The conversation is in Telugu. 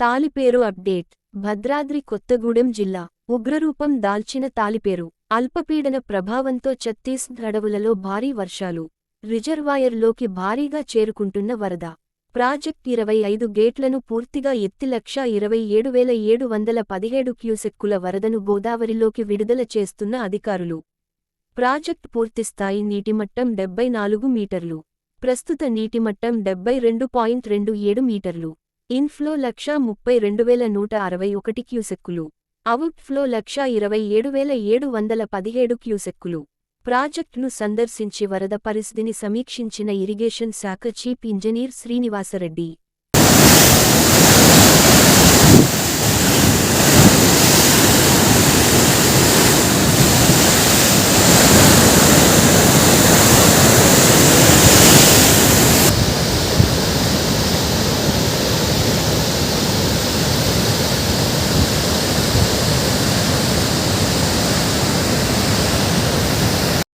తాలిపేరు అప్డేట్. భద్రాద్రి కొత్తగూడెం జిల్లా. ఉగ్రరూపం దాల్చిన తాలిపేరు. అల్పపీడన ప్రభావంతో ఛత్తీస్గఢ్ అడవులలో భారీ వర్షాలు. రిజర్వాయర్లోకి భారీగా చేరుకుంటున్న వరద. ప్రాజెక్ట్ ఇరవై ఐదు గేట్లను పూర్తిగా ఎత్తి లక్ష ఇరవై ఏడు వేల ఏడు వందల పదిహేడు క్యూసెక్కుల వరదను గోదావరిలోకి విడుదల చేస్తున్న అధికారులు. ప్రాజెక్ట్ పూర్తిస్థాయి నీటిమట్టం డెబ్బై నాలుగు మీటర్లు. ప్రస్తుత నీటిమట్టం డెబ్బై రెండు పాయింట్ రెండు ఏడు మీటర్లు. ఇన్ఫ్లో లక్ష ముప్పై రెండు వేల నూట అరవై ఒకటి క్యూసెక్కులు. అవుట్ఫ్లో లక్ష ఇరవై ఏడు వేల ఏడు వందల పదిహేడు క్యూసెక్కులు. ప్రాజెక్టును సందర్శించి వరద పరిస్థితిని సమీక్షించిన ఇరిగేషన్ శాఖ చీఫ్ ఇంజనీర్ శ్రీనివాసరెడ్డి.